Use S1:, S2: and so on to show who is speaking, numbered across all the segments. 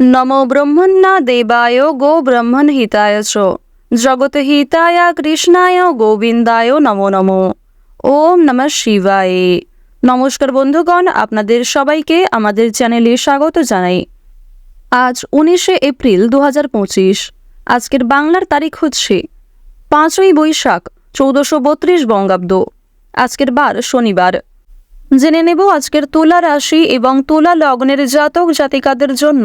S1: নমো ব্রহ্মণ্যা দেবায় গো ব্রহ্মণ হিতায় চ জগৎ হিতায় কৃষ্ণায় গোবিন্দায় নমো নমো ওম নমঃ শিবায় নমস্কার বন্ধুগণ আপনাদের সবাইকে আমাদের চ্যানেলে স্বাগত জানাই। আজ উনিশে এপ্রিল দু আজকের বাংলার তারিখ হচ্ছে পাঁচই বৈশাখ চৌদ্দশো বত্রিশ বঙ্গাব্দ। আজকের বার শনিবার। জেনে নেব আজকের তুলা রাশি এবং তুলা লগ্নের জাতক জাতিকাদের জন্য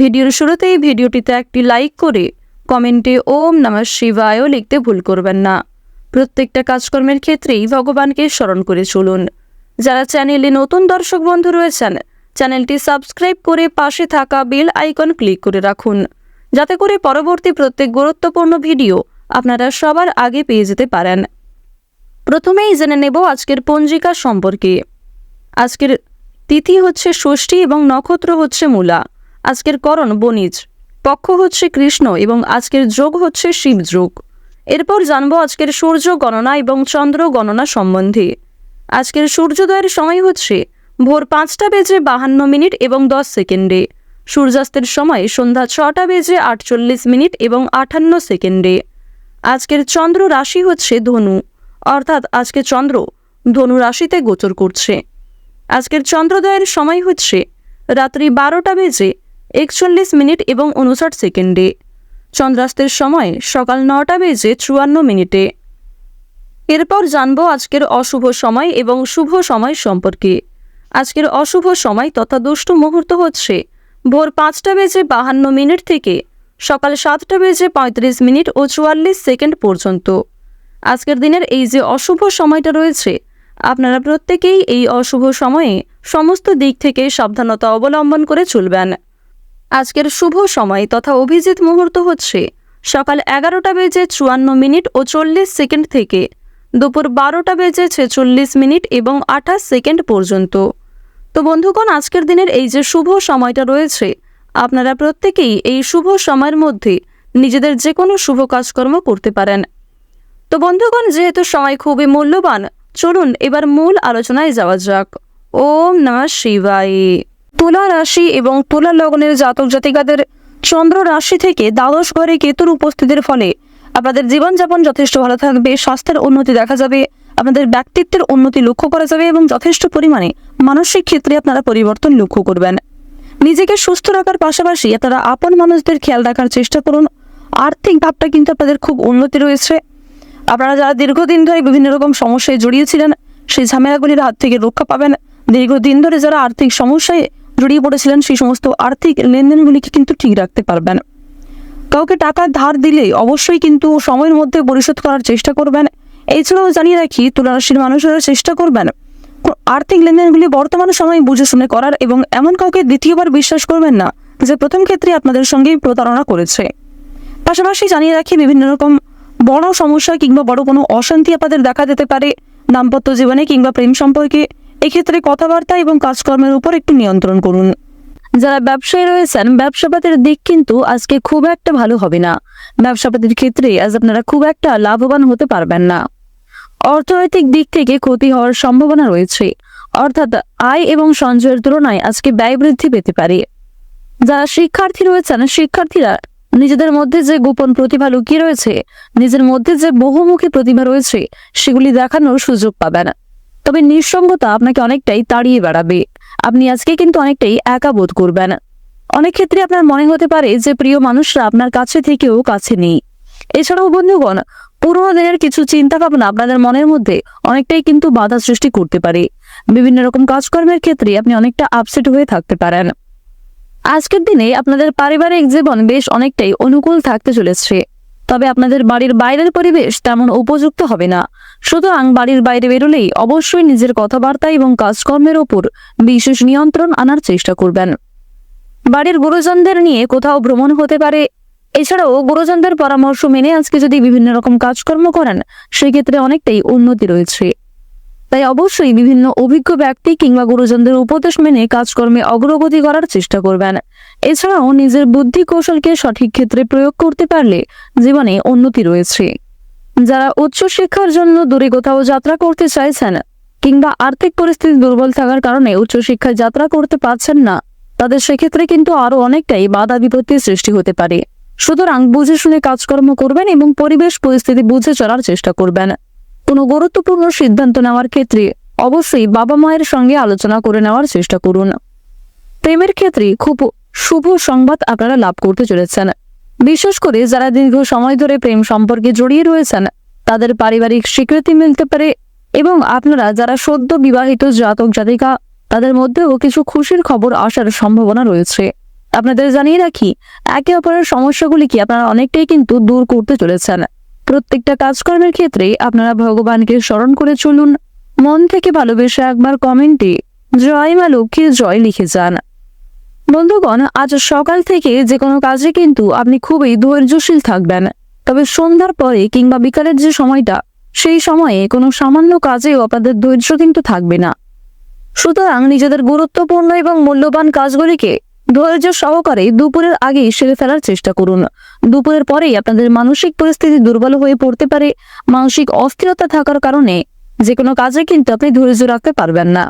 S1: ভিডিওর শুরুতেই ভিডিওটিতে একটি লাইক করে কমেন্টে ওম নমঃ শিবায়ও লিখতে ভুল করবেন না। প্রত্যেকটা কাজকর্মের ক্ষেত্রেই ভগবানকে স্মরণ করে চলুন। যারা চ্যানেলে নতুন দর্শক বন্ধু রয়েছেন, চ্যানেলটি সাবস্ক্রাইব করে পাশে থাকা বেল আইকন ক্লিক করে রাখুন। যাতে করে পরবর্তী প্রত্যেক গুরুত্বপূর্ণ ভিডিও আপনারা সবার আগে পেয়ে যেতে পারেন। প্রথমেই জেনে নেব আজকের পঞ্জিকা সম্পর্কে। আজকের তিথি হচ্ছে ষষ্ঠী এবং নক্ষত্র হচ্ছে মূলা। আজকের করণ বণিজ। পক্ষ হচ্ছে কৃষ্ণ এবং আজকের যোগ হচ্ছে শিব যোগ এরপর জানব আজকের সূর্য গণনা এবং চন্দ্র গণনা সম্বন্ধে। আজকের সূর্যোদয়ের সময় হচ্ছে ভোর পাঁচটা বেজে বাহান্ন মিনিট এবং দশ সেকেন্ডে। সূর্যাস্তের সময় সন্ধ্যা ছটা বেজে আটচল্লিশ মিনিট এবং আটান্ন সেকেন্ডে। আজকের চন্দ্র রাশি হচ্ছে ধনু, অর্থাৎ আজকে চন্দ্র ধনু রাশিতে গোচর করছে। আজকের চন্দ্রোদয়ের সময় হচ্ছে রাত্রি বারোটা বেজে একচল্লিশ মিনিট এবং উনষাট সেকেন্ডে। চন্দ্রাস্তের সময় সকাল নটা বেজে চুয়ান্ন মিনিটে। এরপর জানব আজকের অশুভ সময় এবং শুভ সময় সম্পর্কে। আজকের অশুভ সময় তথা দুষ্ট মুহূর্ত হচ্ছে ভোর পাঁচটা বেজে বাহান্ন মিনিট থেকে সকাল সাতটা বেজে পঁয়ত্রিশ মিনিট ও চুয়াল্লিশ সেকেন্ড পর্যন্ত। আজকের দিনের এই যে অশুভ সময়টা রয়েছে, আপনারা প্রত্যেকেই এই অশুভ সময়ে সমস্ত দিক থেকে সাবধানতা অবলম্বন করে চলবেন। আজকের শুভ সময় তথা অভিজিৎ মুহূর্ত হচ্ছে সকাল এগারোটা বেজে চুয়ান্ন মিনিট ও চল্লিশ সেকেন্ড থেকে দুপুর বারোটা বেজে ছেচল্লিশ মিনিট এবং আঠাশ সেকেন্ড পর্যন্ত। তো বন্ধুগণ, আজকের দিনের এই যে শুভ সময়টা রয়েছে, আপনারা প্রত্যেকেই এই শুভ সময়ের মধ্যে নিজেদের যে কোনো শুভ কাজকর্ম করতে পারেন। তো বন্ধুগণ, যেহেতু সময় খুবই মূল্যবান, চলুন এবার মূল আলোচনায় যাওয়া যাক। ওম নমঃ শিবায়। তুলা রাশি এবং তুলা লগ্নের জাতক জাতিকাদের চন্দ্র রাশি থেকে দ্বাদশ ঘরে কেতুর উপস্থিতির ফলে আপনাদের জীবনযাপন যথেষ্ট ভালো থাকবে, স্বাস্থ্যের উন্নতি দেখা যাবে, আপনাদের ব্যক্তিত্বের উন্নতি লক্ষ্য করা যাবে এবং যথেষ্ট পরিমাণে মানসিক ক্ষেত্রে আপনারা পরিবর্তন লক্ষ্য করবেন। নিজেকে সুস্থ রাখার পাশাপাশি আপনারা আপন মানুষদের খেয়াল রাখার চেষ্টা করুন। আর্থিক ভাবটা কিন্তু আপনাদের খুব উন্নতি রয়েছে। আপনারা যারা দীর্ঘদিন ধরে বিভিন্ন রকম সমস্যায় জড়িয়েছিলেন সেই ঝামেলাগুলির হাত থেকে রক্ষা পাবেন। দীর্ঘদিন ধরে যারা আর্থিক সমস্যায় জড়িয়ে পড়েছিলেন সেই সমস্ত আর্থিক লেনদেনগুলিকে কিন্তু ঠিক রাখতে পারবেন। কাউকে টাকা ধার দিলে অবশ্যই কিন্তু সময়ের মধ্যে পরিশোধ করার চেষ্টা করবেন। এছাড়াও জানিয়ে রাখি, তুলারাশির মানুষেরা চেষ্টা করবেন আর্থিক লেনদেনগুলি বর্তমান সময়ে বুঝে শুনে করার এবং এমন কাউকে দ্বিতীয়বার বিশ্বাস করবেন না যে প্রথম ক্ষেত্রে আপনাদের সঙ্গেই প্রতারণা করেছে। পাশাপাশি জানিয়ে রাখি, বিভিন্ন রকম বড় সমস্যা কিংবা বড় কোনো অশান্তি আপনাদের দেখা যেতে পারে। দাম্পত্য জীবনে কিংবা প্রেম সম্পর্কে এক্ষেত্রে কথাবার্তা এবং কাজকর্মের উপর একটু নিয়ন্ত্রণ করুন। যারা ব্যবসায়ী রয়েছেন, ব্যবসাপাতির দিক কিন্তু আজকে খুব একটা ভালো হবে না। ব্যবসাপাতির ক্ষেত্রে আজ আপনারা খুব একটা লাভবান হতে পারবেন না। অর্থনৈতিক দিক থেকে ক্ষতি হওয়ার সম্ভাবনা রয়েছে। অর্থাৎ আয় এবং সঞ্চয়ের তুলনায় আজকে ব্যয় বৃদ্ধি পেতে পারে। যারা শিক্ষার্থী রয়েছেন, শিক্ষার্থীরা নিজেদের মধ্যে যে গোপন প্রতিভা লুকিয়ে রয়েছে, নিজের মধ্যে যে বহুমুখী প্রতিভা রয়েছে, সেগুলি দেখানোর সুযোগ পাবেন। তবে নিঃসঙ্গতা আপনাকে অনেকটাই তাড়িয়ে বেড়াবে। আপনি আজকে কিন্তু অনেকটাই একা বোধ করবেন। অনেক ক্ষেত্রে আপনার মনে হতে পারে যে প্রিয় মানুষরা আপনার কাছে থেকেও কাছে নেই। এছাড়াও বন্ধুগণ, পুরোনো দিনের কিছু চিন্তা ভাবনা আপনাদের মনের মধ্যে অনেকটাই কিন্তু বাধা সৃষ্টি করতে পারে। বিভিন্ন রকম কাজকর্মের ক্ষেত্রে আপনি অনেকটা আপসেট হয়ে থাকতে পারেন। আজকের দিনে আপনাদের পারিবারিক জীবন বেশ অনেকটাই অনুকূল থাকতে চলেছে। তবে আপনাদের বাড়ির বাইরের পরিবেশ তেমন উপযুক্ত হবে না। সুতরাং বাড়ির বাইরে বেরোলেই অবশ্যই নিজের কথাবার্তা এবং কাজকর্মের ওপর বিশেষ নিয়ন্ত্রণ আনার চেষ্টা করবেন। বাড়ির গুরুজনদের নিয়ে কোথাও ভ্রমণ হতে পারে। এছাড়াও গুরুজনদের পরামর্শ মেনে আজকে যদি বিভিন্ন রকম কাজকর্ম করেন, সেক্ষেত্রে অনেকটাই উন্নতি রয়েছে। তাই অবশ্যই বিভিন্ন অভিজ্ঞ ব্যক্তি কিংবা গুরুজনদের উপদেশ মেনে কাজকর্মে অগ্রগতি করার চেষ্টা করবেন। এছাড়াও নিজের বুদ্ধি কৌশলকে সঠিক ক্ষেত্রে প্রয়োগ করতে পারলে জীবনে উন্নতি রয়েছে। যারা উচ্চ শিক্ষার জন্য দূরে কোথাও যাত্রা করতে চাইছেন কিংবা আর্থিক পরিস্থিতি দুর্বল থাকার কারণে উচ্চশিক্ষায় যাত্রা করতে পারছেন না, তাদের সেক্ষেত্রে কিন্তু আরও অনেকটাই বাধা বিপত্তির সৃষ্টি হতে পারে। সুতরাং বুঝে শুনে কাজকর্ম করবেন এবং পরিবেশ পরিস্থিতি বুঝে চলার চেষ্টা করবেন। কোনো গুরুত্বপূর্ণ সিদ্ধান্ত নেওয়ার ক্ষেত্রে অবশ্যই বাবা মায়ের সঙ্গে আলোচনা করে নেওয়ার চেষ্টা করুন। প্রেমের ক্ষেত্রে খুব শুভ সংবাদ আপনারা লাভ করতে চলেছেন। বিশেষ করে যারা দীর্ঘ সময় ধরে প্রেম সম্পর্কে জড়িয়ে রয়েছেন, তাদের পারিবারিক স্বীকৃতি মিলতে পারে এবং আপনারা যারা সদ্য বিবাহিত জাতক জাতিকা, তাদের মধ্যেও কিছু খুশির খবর আসার সম্ভাবনা রয়েছে। আপনাদের জানিয়ে রাখি, একে অপরের সমস্যাগুলিকে আপনারা অনেকটাই কিন্তু দূর করতে চলেছেন। প্রত্যেকটা কাজকর্মের ক্ষেত্রে আপনারা ভগবানকে স্মরণ করে চলুন। মন থেকে ভালোবেসে একবার কমেন্টে জয় মা লক্ষ্মীর জয় লিখে যান। বন্ধুগণ, আজ সকাল থেকে যে কোনো কাজে কিন্তু আপনি খুবই ধৈর্যশীল থাকবেন। তবে সন্ধ্যার পরে কিংবা বিকালের যে সময়টা, সেই সময়ে কোনো সামান্য কাজেও আপনাদের ধৈর্য কিন্তু থাকবে না। সুতরাং নিজেদের গুরুত্বপূর্ণ এবং মূল্যবান কাজগুলিকে ধৈর্য সহকারে দুপুরের আগেই সেরে ফেলার চেষ্টা করুন। দুপুরের পরেই আপনাদের মানসিক পরিস্থিতি দুর্বল হয়ে পড়তে পারে, মানসিক অস্থিরতা থাকার কারণে যে কোনো কাজে কিন্তু আপনি ধৈর্য রাখতে পারবেন না।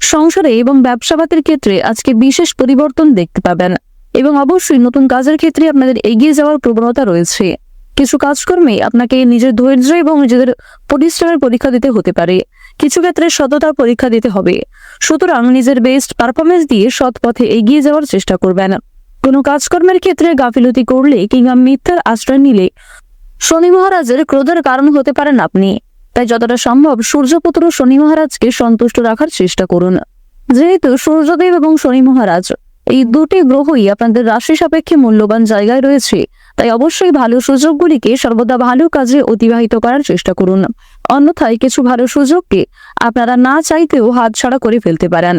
S1: সংসারে এবং ব্যবসাপাতির ক্ষেত্রে আজকে বিশেষ পরিবর্তন দেখতে পাবেন। এবং অবশ্যই নতুন কাজের ক্ষেত্রে আপনাদের এগিয়ে যাওয়ার প্রবণতা রয়েছে। কিছু কাজকর্মে আপনাকে নিজের ধৈর্য এবং নিজেদের পরিশ্রমের পরীক্ষা দিতে হতে পারে। কিছু ক্ষেত্রে সততার পরীক্ষা দিতে হবে। সুতরাং নিজের বেস্ট পারফরমেন্স দিয়ে সৎ পথে এগিয়ে যাওয়ার চেষ্টা করবেন। কোনো কাজকর্মের ক্ষেত্রে গাফিলতি করলে কিংবা মিথ্যার আশ্রয় নিলে শনি মহারাজের ক্রোধের কারণ হতে পারেন আপনি। তাই যতটা সম্ভব সূর্যপুত্র শনি মহারাজকে সন্তুষ্ট রাখার চেষ্টা করুন। যেহেতু সূর্যদেব এবং শনি মহারাজ এই দুটি গ্রহই আপনাদের রাশি সাপেক্ষে মূল্যবান জায়গায় রয়েছে, তাই অবশ্যই ভালো সুযোগগুলিকে সর্বদা ভালো কাজে অতিবাহিত করার চেষ্টা করুন। অন্যথায় কিছু ভালো সুযোগকে আপনারা না চাইতেও হাতছাড়া করে ফেলতে পারেন।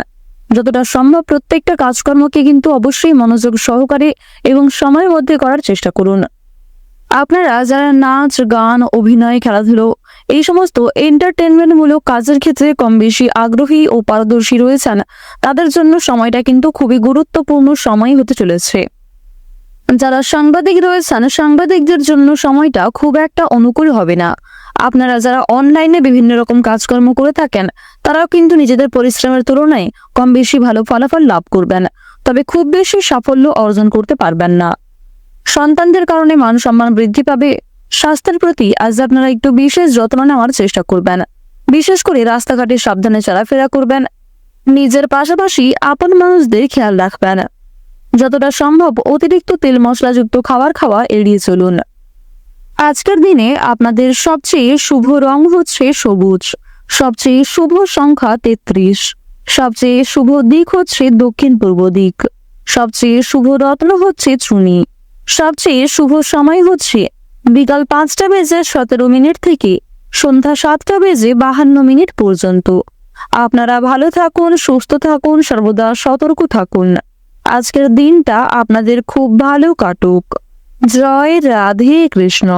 S1: যতটা সম্ভব প্রত্যেকটা কাজকর্মকে কিন্তু অবশ্যই মনোযোগ সহকারে এবং সময়ের মধ্যে করার চেষ্টা করুন। আপনারা যারা নাচ, গান, অভিনয়, খেলাধুলো, এই সমস্ত এন্টারটেনমেন্টমূলক কাজের ক্ষেত্রে কম বেশি আগ্রহী ও পারদর্শী রয়েছেন, তাদের জন্য সময়টা কিন্তু খুবই গুরুত্বপূর্ণ সময় হতে চলেছে। যারা সাংবাদিক রয়েছেন, সাংবাদিকদের জন্য সময়টা খুব একটা অনুকূল হবে না। আপনারা যারা অনলাইনে বিভিন্ন রকম কাজকর্ম করে থাকেন, তারাও কিন্তু নিজেদের পরিশ্রমের তুলনায় কম বেশি ভালো ফলাফল লাভ করবেন, তবে খুব বেশি সাফল্য অর্জন করতে পারবেন না। সন্তানদের কারণে মান সম্মান বৃদ্ধি পাবে। স্বাস্থ্যের প্রতি আজ আপনারা একটু বিশেষ যত্ন নেওয়ার চেষ্টা করবেন। বিশেষ করে রাস্তাঘাটে সাবধানে চলাফেরা করবেন। নিজের পাশাপাশি আপন মানুষদের খেয়াল রাখবেন। যতটা সম্ভব অতিরিক্ত তেল মশলাযুক্ত খাবার খাওয়া এড়িয়ে চলুন। আজকের দিনে আপনাদের সবচেয়ে শুভ রং হচ্ছে সবুজ। সবচেয়ে শুভ সংখ্যা তেত্রিশ। সবচেয়ে শুভ দিক হচ্ছে দক্ষিণ পূর্ব দিক। সবচেয়ে শুভ রত্ন হচ্ছে চুনি। সবচেয়ে শুভ সময় হচ্ছে বিকাল পাঁচটা বেজে সতেরো মিনিট থেকে সন্ধ্যা সাতটা বেজে বাহান্ন মিনিট পর্যন্ত। আপনারা ভালো থাকুন, সুস্থ থাকুন, সর্বদা সতর্ক থাকুন। আজকের দিনটা আপনাদের খুব ভালো কাটুক। জয় রাধে কৃষ্ণ।